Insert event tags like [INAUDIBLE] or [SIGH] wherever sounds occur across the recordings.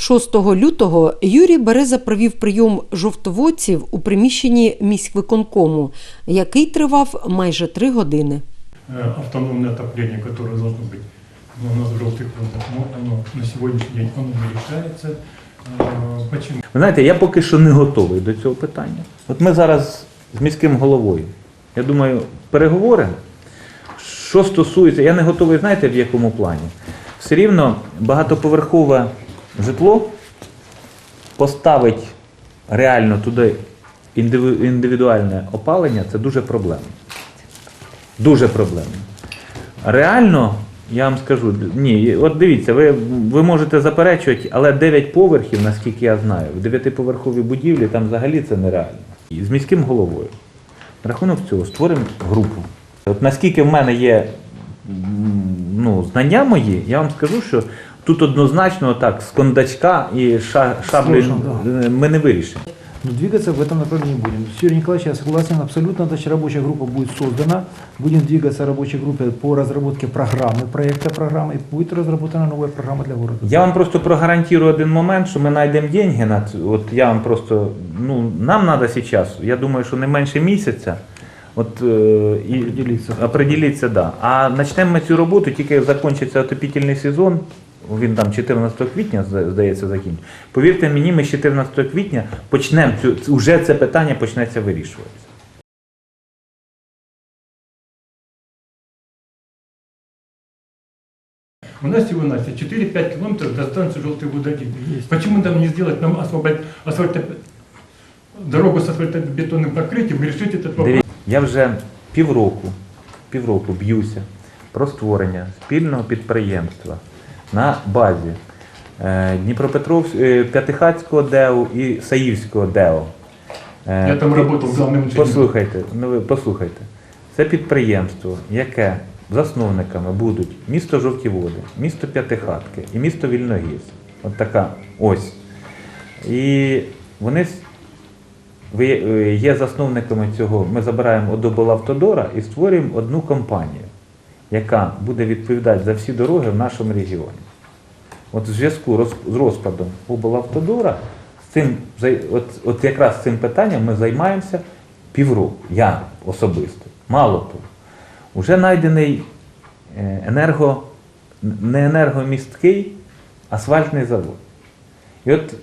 6 лютого Юрій Береза провів прийом жовтоводців у приміщенні міськвиконкому, який тривав майже три години. э, автономное отопление, которое должно быть ну, у нас в желтых фондах, но оно на сегодняшний день оно не решается. Э, Почему? Ви знаєте, я поки що не готовий до цього питання. От ми зараз з міським головою, я думаю, переговоримо. Що стосується, я не готовий, знаєте, в якому плані? Все рівно багатоповерхове житло поставить реально туди індивідуальне опалення це дуже проблемно. Дуже проблемно. Реально, я вам скажу, ні, от дивіться, ви, ви можете заперечувати, але 9 поверхів, наскільки я знаю, в 9-поверховій будівлі там взагалі це нереально. І з міським головою. На рахунок цього створимо групу. От наскільки в мене є ну, знання мої, я вам скажу, що тут однозначно так, з кондачка і ша, шаблі Сложно, е, ми не вирішимо. Но двигаться в этом направлении будем. С Юрием Николаевичем я согласен абсолютно. Значит, рабочая группа будет создана. Будем двигаться в рабочей группе по разработке программы, проекта программы. И будет разработана новая программа для города. Я вам просто прогарантирую один момент, що ми знайдемо деньги на це. От я вам просто, ну, нам треба зараз, я думаю, що не менше місяця. От, е, і, Определиться. Определитися, да. А почнемо ми цю роботу, тільки закінчиться отопительний сезон, він там 14 квітня, зда- здається, закінчить. Повірте мені, ми з 14 квітня почнемо цю, вже це питання почнеться вирішуватися. У нас всего на 4-5 километров до станции Желтый Водолей. Почему нам не сделать, нам освободить асфальт, дорогу с асфальтобетонным покрытием и решить этот вопрос? Дивіться, я вже півроку, півроку б'юся про створення спільного підприємства на базі е, Дніпропетровськ, е, П'ятихатського ДЕУ і Саївського ДЕУ. Е, Я там работал главным инженером. Послухайте, ну ви послухайте. Це підприємство, яке засновниками будуть місто Жовті Води, місто П'ятихатки і місто Вільногіз. От така ось. І вони є засновниками цього. Ми забираємо облавтодора і створюємо одну компанію, яка буде відповідати за всі дороги в нашому регіоні. От в зв'язку з розпадом облавтодора, з цим, от, от якраз цим питанням ми займаємося півроку. Я особисто. Мало того, вже знайдений е, енерго, не енергомісткий асфальтний завод. І от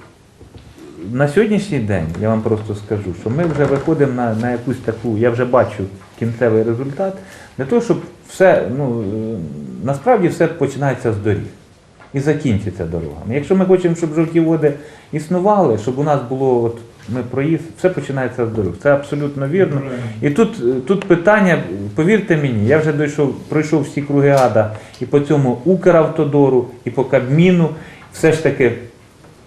на сьогоднішній день я вам просто скажу, що ми вже виходимо на, на якусь таку, я вже бачу кінцевий результат, для того, щоб все, ну, е, насправді все починається з доріг і закінчиться дорогами. Якщо ми хочемо, щоб жовті води існували, щоб у нас було от, ми проїзд, все починається з дорог. Це абсолютно вірно. І тут, е, тут питання, повірте мені, я вже дійшов, пройшов всі круги ада і по цьому Укравтодору, і по Кабміну. Все ж таки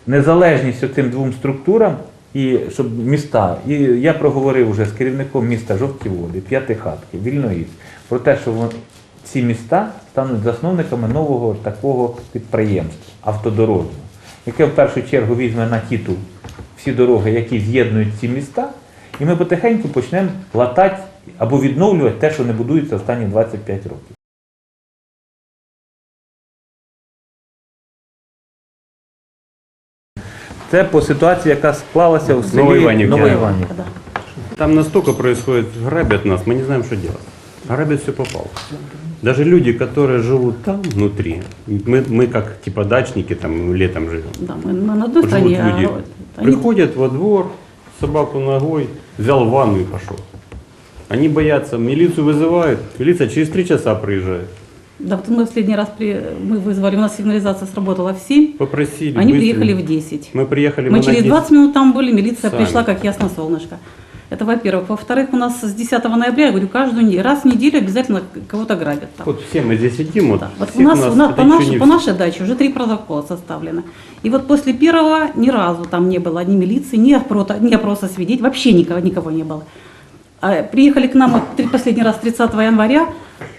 незалежність цим двом структурам, і щоб міста. І я проговорив вже з керівником міста Жовті Води, П'ятихатки, Вільноїць, про те, що ці міста стануть засновниками нового такого підприємства автодорожного, яке в першу чергу візьме на титул всі дороги, які з'єднують ці міста, і ми потихеньку почнемо латати або відновлювати те, що не будується останні 25 років. Це по ситуації, яка склалася у селі Новоіванівка. Новоіванівка. Там настолько происходит, грабят нас, мы не знаем, что делать. Грабят все попало. Даже люди, которые живут там внутри, мы, мы как типа дачники там летом живем, Да, мы, мы на одной живут стороне, а люди, они- приходят во двор, собаку ногой, взял ванну и пошел. Они боятся, милицию вызывают, милиция через три часа приезжает. Да, вот мы в последний раз при, мы вызвали, у нас сигнализация сработала в 7, Попросили. они быстро. приехали в 10. Мы приехали, Мы на через 10. 20 минут там были, милиция Сами. пришла как ясно солнышко. Это во-первых. Во-вторых, у нас с 10 ноября, я говорю, каждую раз в неделю обязательно кого-то грабят там. Вот все мы здесь сидим, вот, Да. Вот у нас, у нас, по, нашей, не по нашей даче уже три протокола составлены. И вот после первого ни разу там не было ни милиции, ни опроса, ни опроса свидетелей, вообще никого, никого не было. А приехали к нам вот последний раз 30 января,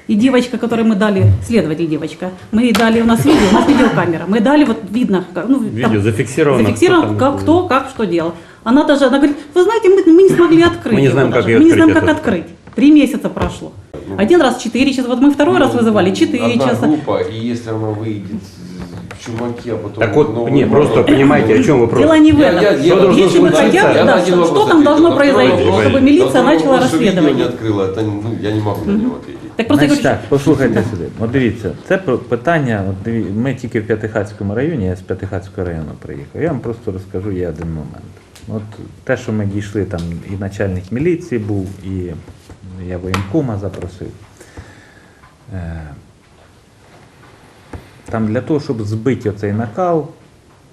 и девочка, которой мы дали, следователь девочка, мы ей дали, у нас видео, у нас видеокамера, мы дали, вот видно, как, ну, Видео зафиксировано, зафиксировано, кто там как, кто, как, что делал. Она даже, она говорит, вы знаете, мы, мы не смогли [LAUGHS] открыть Мы не знаем, как ее Мы не открыть, знаем, как открыть. Три месяца прошло. Один раз 4 часа, вот мы второй раз вызывали 4 Одна часа. группа, и если она выйдет в Чумаке, а потом... Так вот, не, просто понимаете, о чем вопрос. Дело не в Я- этом. я- я Что должно Если бы случиться? хотя бы, Я да, что, что там ответил. должно произойти, чтобы милиция начала что видео не открыла, это, ну, я не могу на него ответить. Так просто Значить так, послухайте сюди. От дивіться, це про питання. От диві- ми тільки в П'ятихатському районі, я з П'ятихатського району приїхав. Я вам просто розкажу є один момент. От те, що ми дійшли, там і начальник міліції був, і я воєнкома запросив. Е, Там для того, щоб збити оцей накал,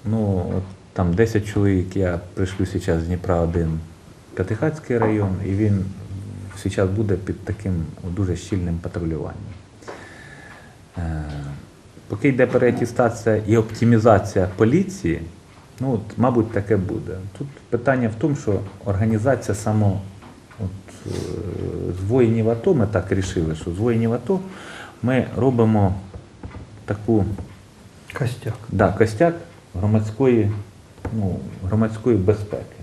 ну, от там 10 чоловік, я пришлю зараз з Дніпра один П'ятихатський район, і він зараз буде під таким дуже щільним патрулюванням. Е, Поки йде переатестація і оптимізація поліції, ну, от, мабуть, таке буде. Тут питання в тому, що організація само от, е, з воїнів АТО, ми так рішили, що з воїнів АТО ми робимо таку Костяк. да, костяк громадської, ну, громадської безпеки.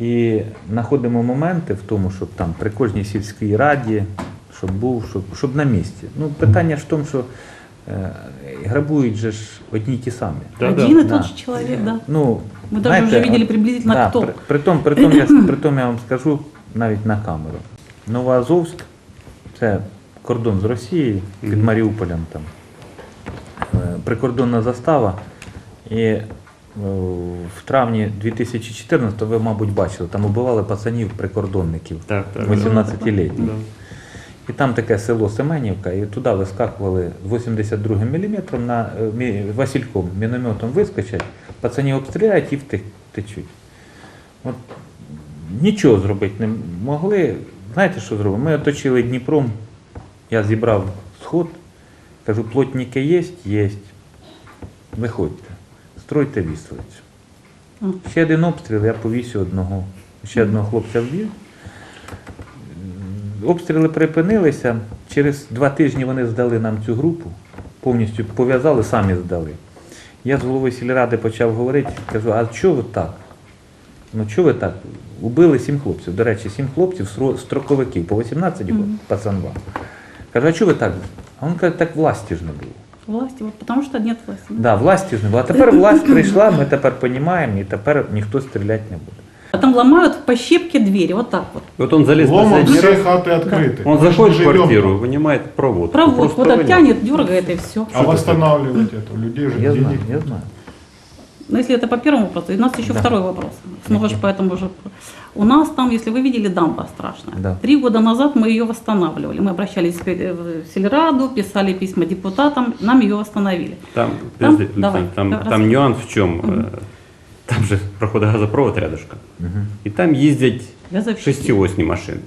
І знаходимо моменти в тому, щоб там при кожній сільській раді, щоб був, щоб, щоб на місці. Ну, питання ж в тому, що е, грабують же ж одні й ті самі. Да, один и да. тот же человек, да. Ну, Мы даже уже видели приблизительно да, кто. При, при, том, при, том, я, при том я вам скажу навіть на камеру. Новоазовськ це кордон з Росією під. Маріуполем там. Е, Прикордонна застава. І в травні 2014 ви, мабуть, бачили, там убивали пацанів прикордонників Так, так. 18-літніх. Да. І там таке село Семенівка, і туди вискакували 82 мм на е, Васильком, мінометом вискочать, пацанів обстріляють і втечуть. От нічого зробити не могли. Знаєте, що зробили? Ми оточили Дніпром, я зібрав сход, кажу, плотники є? Є. Виходьте, стройте віслицю. Ще один обстріл, я повісю одного, ще одного хлопця вбив. Обстріли припинилися. Через два тижні вони здали нам цю групу, повністю пов'язали, самі здали. Я з головою сільради почав говорити, кажу, а чого ви так? Ну чого ви так? Убили сім хлопців. До речі, сім хлопців стро- строковиків по 18 років, Мгм. пацанва. Кажу, а чого ви так? А він каже, так власті ж не було Власти, вот потому что нет власти. да. Да, власті ж не було. А тепер власть прийшла, ми тепер розуміємо, і тепер ніхто стріляти не буде. Потом ломают по щепке двери, вот так вот. Вот он залез Ломом последний все раз, хаты открыты. он Мы же заходит в живем квартиру, там. вынимает провод. Провод, Просто вот так вынимает. тянет, дергает и все. А восстанавливать это? У людей же Я знаю, денег я знаю. Но если это по первому вопросу, и у нас еще Да. второй вопрос. Снова же поэтому уже. У нас там, если вы видели, дамба страшная. Да. Три года назад мы ее восстанавливали. Мы обращались в пе- в сельраду, писали письма депутатам, нам ее восстановили. Там, Там- подожди, давай, там, давай, там рассказывай. нюанс в чем? Э, Там же проходит газопровод рядышком. Мгм. І там їздять Газовщики. шестиосні машини.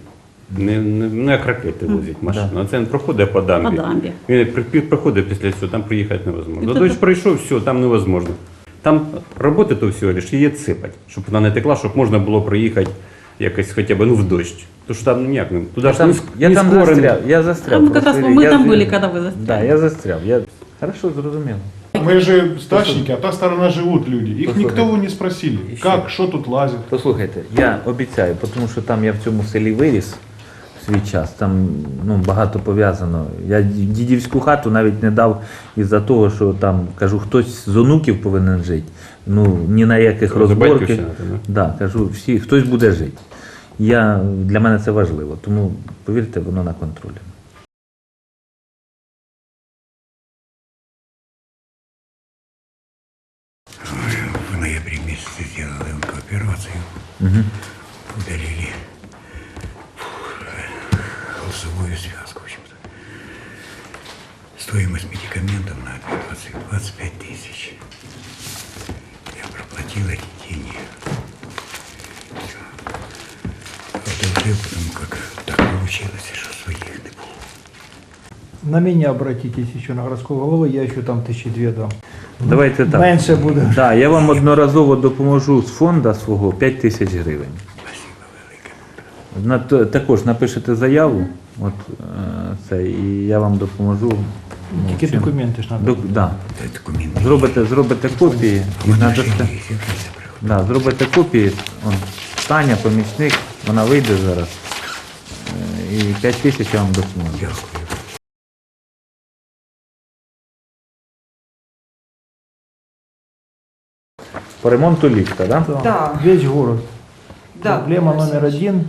Не, не, не як ракети возять машину. Да. А це він проходить по дамбі. По дамбі. Він при- при- проходить після цього, там приїхати І невозможно. це Дощ так. пройшов, все, там невозможно. Там роботи то всього лиш її ципать, щоб вона не текла, щоб можна було проїхати якось хоча б ну, в дощ. Тому що там ну, ніяк не. Туди Я ж там, ні, ск- я ні там скорим. застряв. Я застряв. А мы как раз просто мы я- там были, когда вы застряли. Да, я застряв. Я... Хорошо, зрозуміло. Мы же стачники, а та сторона живут люди. Их Послушай. никто вы не спросили, Еще. как, что тут лазит. Послухайте, я обіцяю, тому що там я в цьому селі виріс в свій час, там ну, багато пов'язано. Я дідівську хату навіть не дав із-за того, що там, кажу, хтось з онуків повинен жити. Ну, ні на яких так, Да, кажу, всі, хтось буде жити. Я, для мене це важливо, тому повірте, воно на контролі. В ноябре месяце сделали онкооперацию. Угу. Удалили голосовую связку, в общем-то. Стоимость медикаментов на 20, 25 тысяч. Я проплатил эти деньги. Всё. Одолжил, потому как так получилось, что своих не было. На меня обратитесь еще на городского головы, я еще там тысячи две дам. Давайте так. Меньше буде. Да, я вам одноразово допоможу з фонду свого 5 тисяч гривень. також напишете заяву, от, е, це, і я вам допоможу. ну, Тільки чим- документи ж надо. Док- да. Это документы. Зробите, зробите копії, надасте, Отношения, если это проходит. да, зробите копії, он, Таня, помічник, вона вийде зараз. е, І 5 тисяч я вам допоможу. Дякую. По ремонту ліфта, да? Да. Весь город. Да, Проблема Борис номер один э,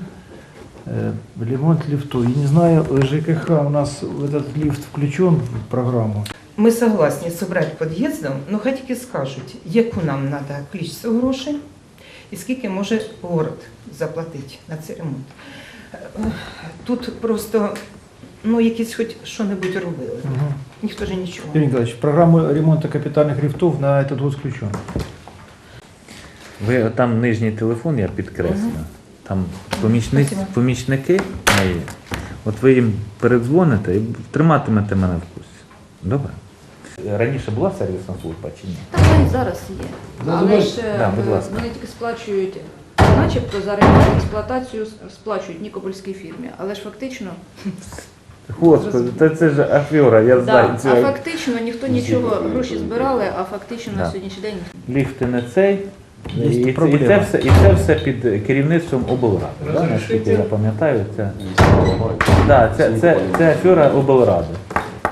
ремонт лифтов. Я не знаю, ЖКХ у нас в этот лифт включен в программу. Ми согласні зібрати під'їздом, ну хай тільки скажуть, яку нам треба кількість грошей і скільки може город заплатити на цей ремонт. Е, Тут просто ну, якісь хоч що-небудь робили. Мгм. Ніхто ж нічого. Юрий Николаевич, программа ремонта капитальных лифтов на этот год включена. Ви там нижній телефон я підкреслю. Там помічниць, помічники мої. От ви їм передзвоните і триматимете мене в курсі. Добре? Раніше була сервісна служба чи ні? Та вони зараз є. Але ж е, Да, будь ласка. вони тільки сплачують, начебто за ремонт експлуатацію сплачують Нікопольській фірмі. Але ж фактично, [LAUGHS] Господи, це, це ж афера, я знаю. да, а фактично ніхто нічого гроші збирали, а фактично Да. на сьогоднішній день Ліфти не цей. Є І, це, і, проблема. це все, і це все під керівництвом облради. Да? Наскільки я пам'ятаю, це, да, це, це, це афера облради.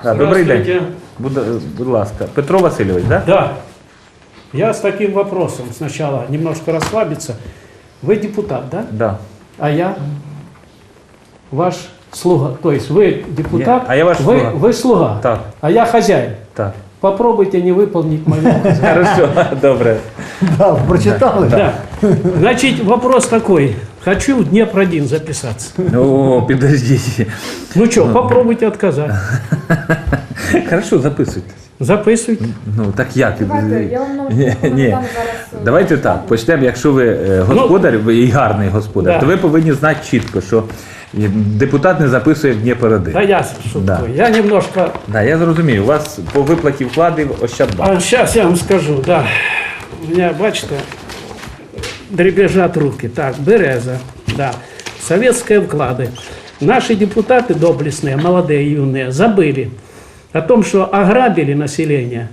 Да, добрий день. Будь, будь ласка. Петро Васильович, да? Да. Я с таким вопросом сначала немножко расслабиться. Вы депутат, да? Да. А я ваш слуга. То есть вы депутат, Я- а я ваш вы, слуга. вы слуга, Так, а я хозяин. так. Попробуйте не выполнить мою [LAUGHS] указание. Хорошо, добре. Да, прочитал. Да. Значит, вопрос такой. Хочу в Днепр-1 записаться. О, підождіть. Ну что, попробуйте отказать. [LAUGHS] Хорошо, записуйтесь. Записывайте. Ну так як? я вам [LAUGHS] Ні, ні. зараз. Давайте так, почнемо. Якщо ви е, господар, ви і гарний господар, Да. то ви повинні знати чітко, що депутат не записує в Дніпро 1. Да я что Да. такое. Я немножко Да, я зрозумію. У вас по виплаті вкладів Ощадбанк. А сейчас я вам скажу, да. У меня, бачите, дребезжат руки. Так, Береза, да. Советские вклады. Наши депутаты доблестные, молодые, юные, забыли о том, что ограбили население.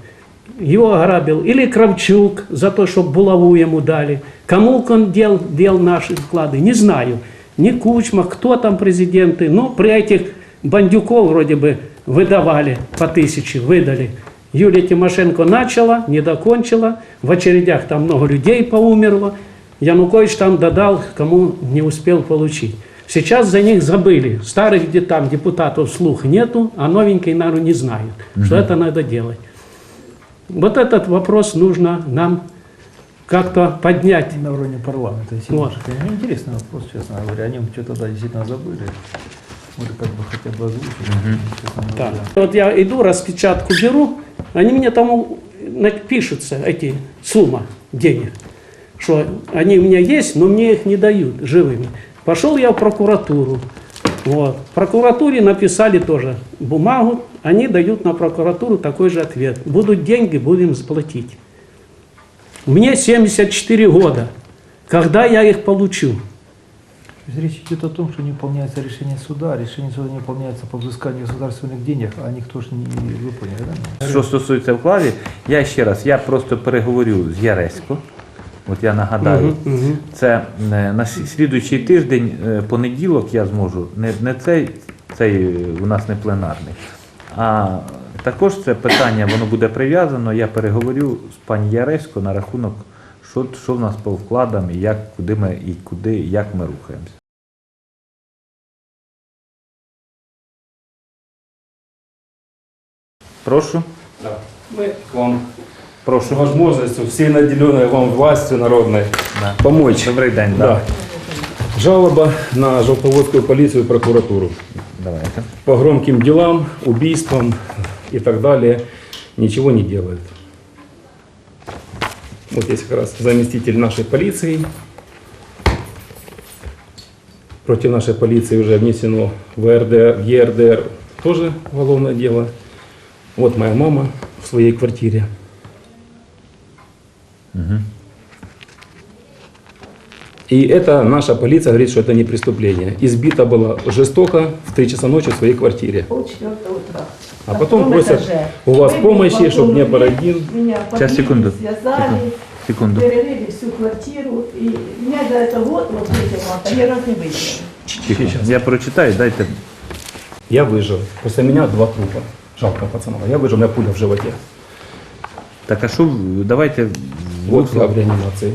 Его ограбил или Кравчук за то, что булаву ему дали. Кому он дел, дел наши вклады, не знаю. Не Кучма, кто там президенты. Ну, при этих бандюков вроде бы выдавали по тысяче, выдали. Юлия Тимошенко начала, не докончила. В очередях там много людей поумерло. Янукович там додал, кому не успел получить. Сейчас за них забыли. Старых где там депутатов слух нету, а новенькие, наверное, не знают, что это надо делать. Вот этот вопрос нужно нам как-то поднять. На уровне парламента. если Вот. Мне Интересный вопрос, честно говоря. О нем что-то да, действительно забыли. Может, как бы хотя бы озвучить. честно Так. Вот я иду, распечатку беру, они мне там пишутся, эти сумма денег, что они у меня есть, но мне их не дают живыми. Пошел я в прокуратуру. Вот. В прокуратуре написали тоже бумагу, они дают на прокуратуру такой же ответ. Будут деньги, будем заплатить. Мне 74 года. Когда я их получу? То есть речь идет о том, что не выполняется решение суда, решение суда не выполняется по взысканию государственных денег, а никто же не выполняет. Да? Що стосується вкладів, я ще раз, я просто переговорю з Яресько. От я нагадаю, Мгм, мгм. це е, на слі- слідуючий тиждень, е, понеділок, я зможу, не, не цей, цей е, у нас не пленарний, а також це питання, воно буде прив'язано. Я переговорю з пані Яресько на рахунок, що, що в нас по вкладам і як, куди ми і куди, як ми рухаємося. Прошу, Мы к вам прошу. возможностью, всей наделенной вам властью народной, Да. помочь. Добрий день, Да. да. Жалоба на Желтоводскую полицию и прокуратуру. Давайте. По громким делам, убийствам и так далее ничего не делают. Вот здесь как раз заместитель нашей полиции. Против нашей полиции уже внесено в РДР, в ЕРДР тоже уголовное дело. Вот моя мама в своей квартире. И это наша полиция говорит, что это не преступление. Избита была жестоко в 3 часа ночи в своей квартире. Полчетвертого утра. А потом просят у вас помощи, чтобы не породил. Меня Сейчас, секунду. связали, Секунду. перерыли всю квартиру. И меня за это год вот вытянуло, а ни разу не вытянули. Тихо. Я прочитаю, дайте. Я выжил. После меня два трупа. Жалко пацанов. Я выжил, у меня пуля в животе. Так, а що, в- давайте Вот я в реанимации.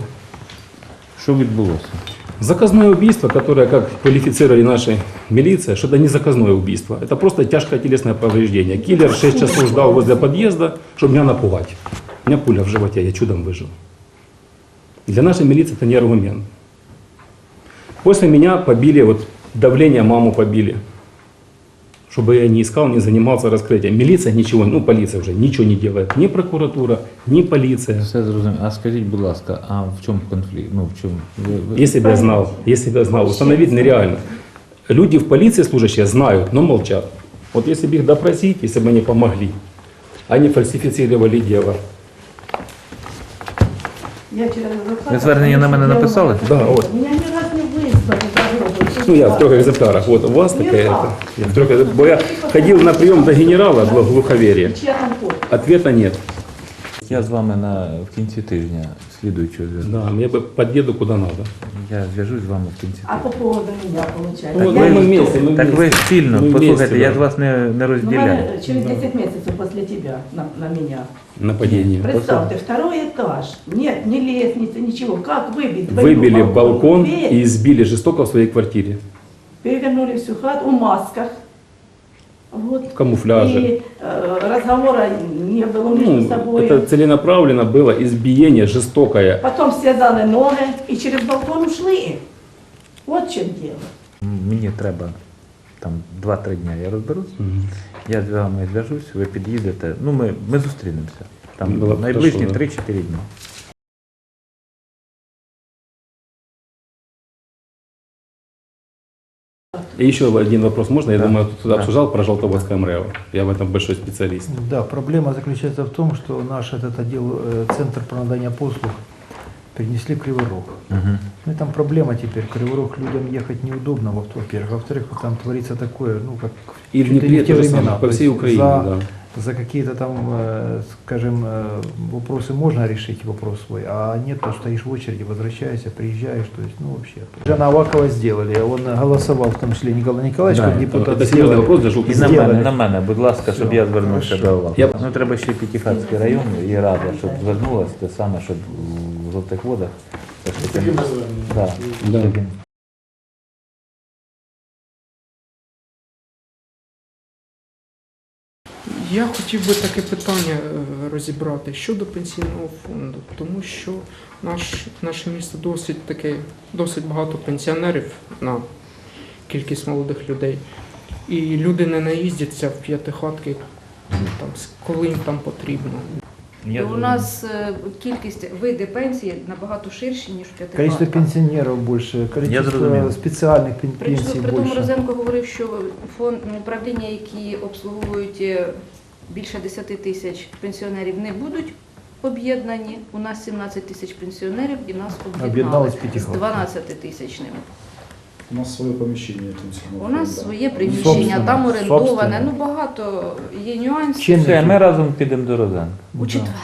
Що відбулося? Заказное убийство, которое, как квалифицировали наши милиция, что это не заказное убийство. Это просто тяжкое телесное повреждение. Киллер 6 часов ждал возле подъезда, чтобы меня напугать. У меня пуля в животе, я чудом выжил. Для нашей милиции это не аргумент. После меня побили, вот давление маму побили. Чтобы я не искал, не занимался раскрытием. Милиция ничего, ну полиция уже ничего не делает. Ни прокуратура, ни полиция. Все зрозуміло. А скажіть, будь ласка, а в чому конфлікт? Ну, в чому? Ви, ви... Если бы я знал, если бы я знал, установить нереально. Люди в полиции служащие знают, но молчат. Вот если бы их допросить, если бы они помогли, они фальсифицировали дело. Ви звернення на мене написали? Да, вот. Меня ни разу Ну, я в трех экземплярах. Вот у вас такая это. Я, в трех, экземплярах. Бо я ходил на прием до генерала в глуховерие. Чья там подпись? Ответа нет. Я з вами на, в кінці тижня слідуючого зв'язку. Да, мне бы подъеду куда надо. Я зв'яжусь з вами в кінці А тижня. по поводу меня получается? Вот Я мы никто. вместе, мы Так ви вместе. спільно, Ми послухайте, вместе, я да. ж вас не, не Ну, розділяю. наверное, через 10 месяцев после тебя на, на меня. Нападение. Представьте, второй этаж. Нет, ни лестницы, ничего. Как выбить? Выбили балкон дверь, и избили жестоко в своей квартире. Перевернули всю хату в масках. Вот. В камуфляже. И э, разговора не было между Ну, собой. это целенаправленно было избиение жестокое. Потом связали ноги и через балкон ушли. Вот в чем дело. М, Мені треба там 2-3 дня, я розберусь. Я з вами зв'яжусь, ви під'їдете. Ну, ми, ми зустрінемося. Там Було б найближчі хорошо, да. 3-4 дні. И еще один вопрос можно? Я Да. думаю, тут Да. обсуждал про Желтоводское МРЭО. Я в этом большой специалист. Да, проблема заключается в том, что наш этот отдел, э, Центр по наданию послуг, перенесли в Кривой Рог. Угу. Ну и там проблема теперь. В Кривой Рог людям ехать неудобно, во- во-первых. Во-вторых, вот там творится такое, ну, как И в чуть ли Днепре не те то же времена. самое, по То всей есть Украине, за, да. за какие-то там, э, скажем, э, вопросы можно решить вопрос свой, а нет, то стоишь в очереди, возвращаешься, приезжаешь, то есть, ну вообще. Жана Авакова сделали, он голосовал, в том числе Николай Николаевич, Да, как депутат. Это серьезный сделали. вопрос для І Желтого на Сделали. мене, на мене, будь ласка, щоб Все, я звернувся хорошо. до вас. Я- Ну треба ще П'ятихатський район і рада, щоб звернулася те саме, щоб жовтих водах. Так що це- Да, Да. Я хотів би таке питання е, розібрати щодо пенсійного фонду, тому що наш, наше місто досить таке, досить багато пенсіонерів на кількість молодих людей. І люди не наїздяться в п'ятихатки, там, с- коли їм там потрібно. Я У нас е, кількість види пенсії набагато ширші, ніж в Количество п'ятихатках. пенсионеров больше, количество зрозумел. специальных пен- При- тому. Розенко говорив, що фонд управління, які обслуговують е, більше 10 тисяч пенсіонерів, не будуть об'єднані. У нас 17 тисяч пенсіонерів і нас об'єднали з 12 тисячними. У нас своє поміщення У нас своє приміщення, там орендоване. Ну багато є нюансів. Чим- Все, ми разом підемо до Розенка. У четвер.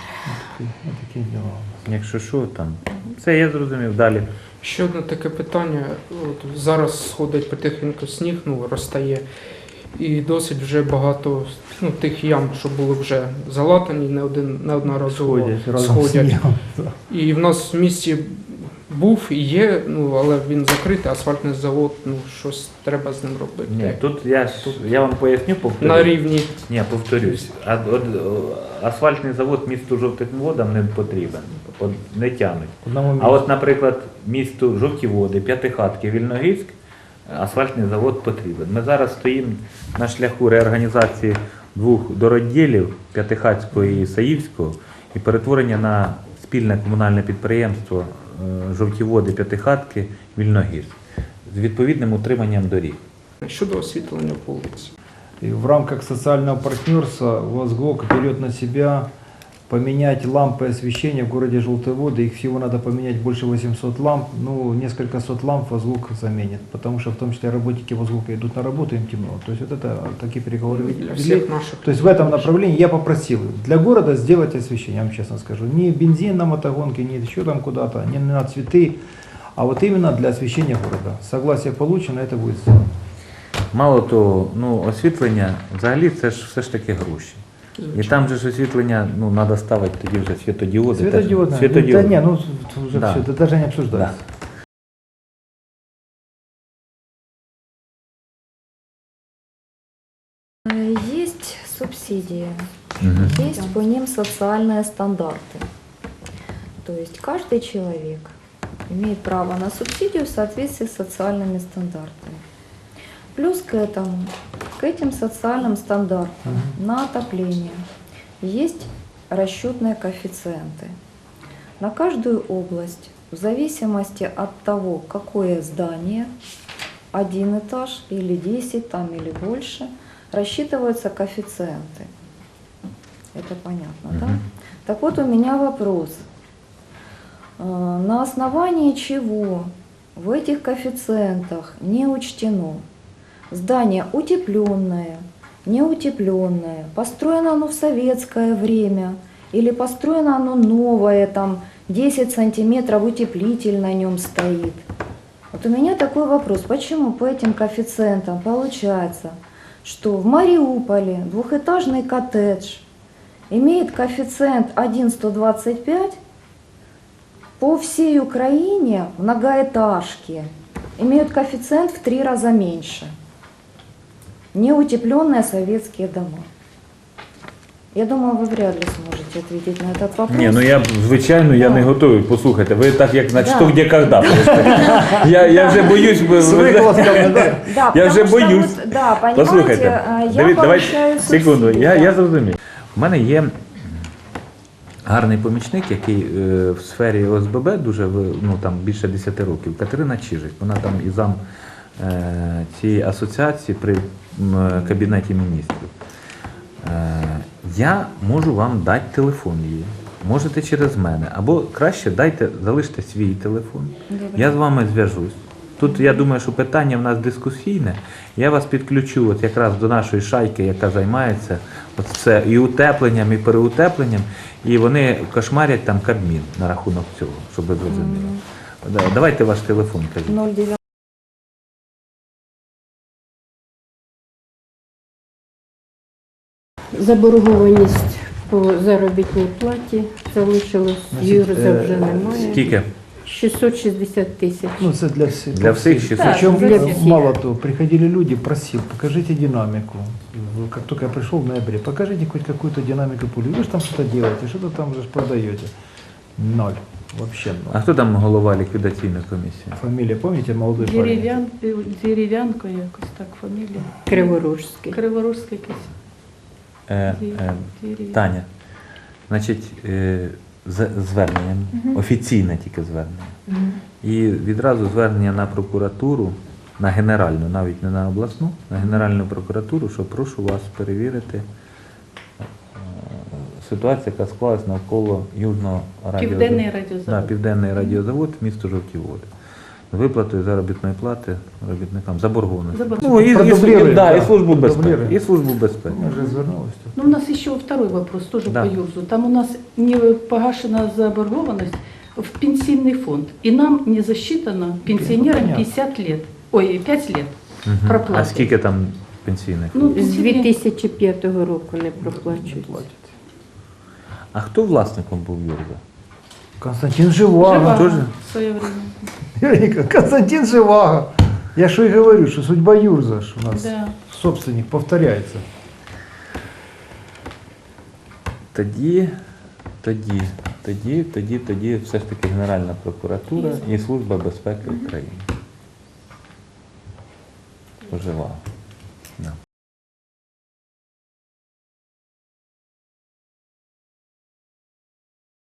Якщо що, там. Все, я зрозумів. Далі. Ще одне таке питання. От зараз сходить потихеньку сніг, ну розтає. І досить вже багато ну, тих ям, що були вже залатані, не один неодноразово Сходять, Разом сходять. І в нас в місті був і є, ну але він закритий, асфальтний завод, ну щось треба з ним робити. Ні, тут я, ж- я вам поясню, повторюсь. На рівні Ні, повторюсь. А, от, асфальтний завод місту жовтим водам не потрібен. От, не тянуть. Одному А от, наприклад, місту Жовті Води, П'ятихатки, Вільногірськ, асфальтний завод потрібен. Ми зараз стоїмо на шляху реорганізації двох дородділів П'ятихатського і Саївського і перетворення на спільне комунальне підприємство е, Жовті Води, П'ятихатки, вільногір з відповідним утриманням доріг. щодо освітлення вулиць. В рамках соціального партнерства ВОЗГОК берет на себя поменять лампы освещения в городе Желтые Воды. Их всего надо поменять больше 800 ламп. Ну, несколько сот ламп ВОЗГОК заменит, потому что в том числе работники ВОЗГОКа идут на работу, им темно. То есть вот это такие переговоры Для вели. всіх наших То есть в этом направлении я попросил для города сделать освещение, я вам честно скажу. Не бензин на мотогонке, не еще там куда-то, не на цветы, а вот именно для освещения города. Согласие получено, это будет сделано. Мало того, ну, освітлення взагалі це ж все ж таки гроші. І там же ж освітлення, ну, треба ставити тоді вже світодіоди. теж. Светодиодная. Світодіоди. Да не, ну тут уже Да. все, это даже не обсуждается. Э, Есть субсидии, Мгм. есть по ним социальные стандарты. То есть каждый человек имеет право на субсидию в соответствии с социальными стандартами. Плюс к этому, к этим социальным стандартам на отопление есть расчетные коэффициенты. На каждую область, в зависимости от того, какое здание, один этаж или 10 там или больше, рассчитываются коэффициенты. Это понятно, да? Мгм. Так вот у меня вопрос. Э, На основании чего в этих коэффициентах не учтено здание утепленное, неутепленное, построено оно в советское время или построено оно новое, там 10 сантиметров утеплитель на нем стоит. Вот у меня такой вопрос, почему по этим коэффициентам получается, что в Мариуполе двухэтажный коттедж имеет коэффициент 1,125, по всей Украине многоэтажки имеют коэффициент в три раза меньше. Неутепленные советские дома. Я думаю, вы вряд ли сможете ответить на этот вопрос. Ні, ну я б, звичайно, я не готовий. Послухайте, ви так як на Да. що, де, когда. просто. Я, я вже боюсь, бо С выкладками, да. Да, я вже потому что боюсь. вот, да, понимаете, Послухайте, э, я диві- давайте получаю секунду, субсидии, я, да. я зрозумів. У мене є м, гарний помічник, який е, в сфері ОСББ дуже ви- ну, там, більше 10 років. Катерина Чижик. Вона там і зам е, цієї асоціації при м, кабінеті міністрів. Е, я можу вам дати телефон її. Можете через мене. Або краще дайте, залиште свій телефон. Добре. Я з вами зв'яжусь. Тут я думаю, що питання в нас дискусійне. Я вас підключу от якраз до нашої шайки, яка займається от це і утепленням, і переутепленням. І вони кошмарять там Кабмін на рахунок цього, щоб ви зрозуміли. Да, Давайте ваш телефон, кажіть. Заборгованість по заробітній платі залишилось, Значить, Юрза е, вже немає. Скільки? 660 тисяч. Ну, это для всех. Для всех 600. Причем, для всех. мало того, приходили люди, просил, покажите динамику. В- Как только я пришел в ноябре, покажите хоть какую-то динамику пули. Вы же там что-то делаете, что-то там же ж продаете. Ноль. Вообще ноль. А хто там голова ліквідаційної комісії? Фамилия, помните, молодой парень? Дерев'ян, дерев'янко якось так фамілія. Криворужський. Криворужський якийсь. Е, е, Таня, значить, е, з- звернення, офіційне тільки звернення. І відразу звернення на прокуратуру, на генеральну, навіть не на обласну, на Генеральну прокуратуру, що прошу вас перевірити е, ситуацію, яка склалась навколо Южного радіозаводу. Південний радіозавод. Да, Південний радіозавод, місто Жовті Води. З виплатою заробітної плати робітникам заборгованості. Заборгованості. Ну, і, і, і, Продублируем, да, да, і службу безпеки. продублируем. І службу безпеки. Мы же развернулись. тут. Ну, у нас еще второй вопрос тоже Да. по Юрзу. Там у нас не погашена заборгованность в пенсийный фонд. И нам не засчитано пенсионерам понятно. 50 лет. Ой, 5 лет Мгм. проплаты. А скільки там пенсійних? Ну, З пенсионеры- 2005 року не проплачується. А хто власником був Юрга? Константин Живаго. Живаго тоже? в свое время. Вероника, Константин Живаго. Я что и говорю, что судьба Юрза ж у нас Да. собственник повторяется. Тоді, тоді, тоді, тоді, тоді все ж таки Генеральна прокуратура і Служба безпеки України. Споживала.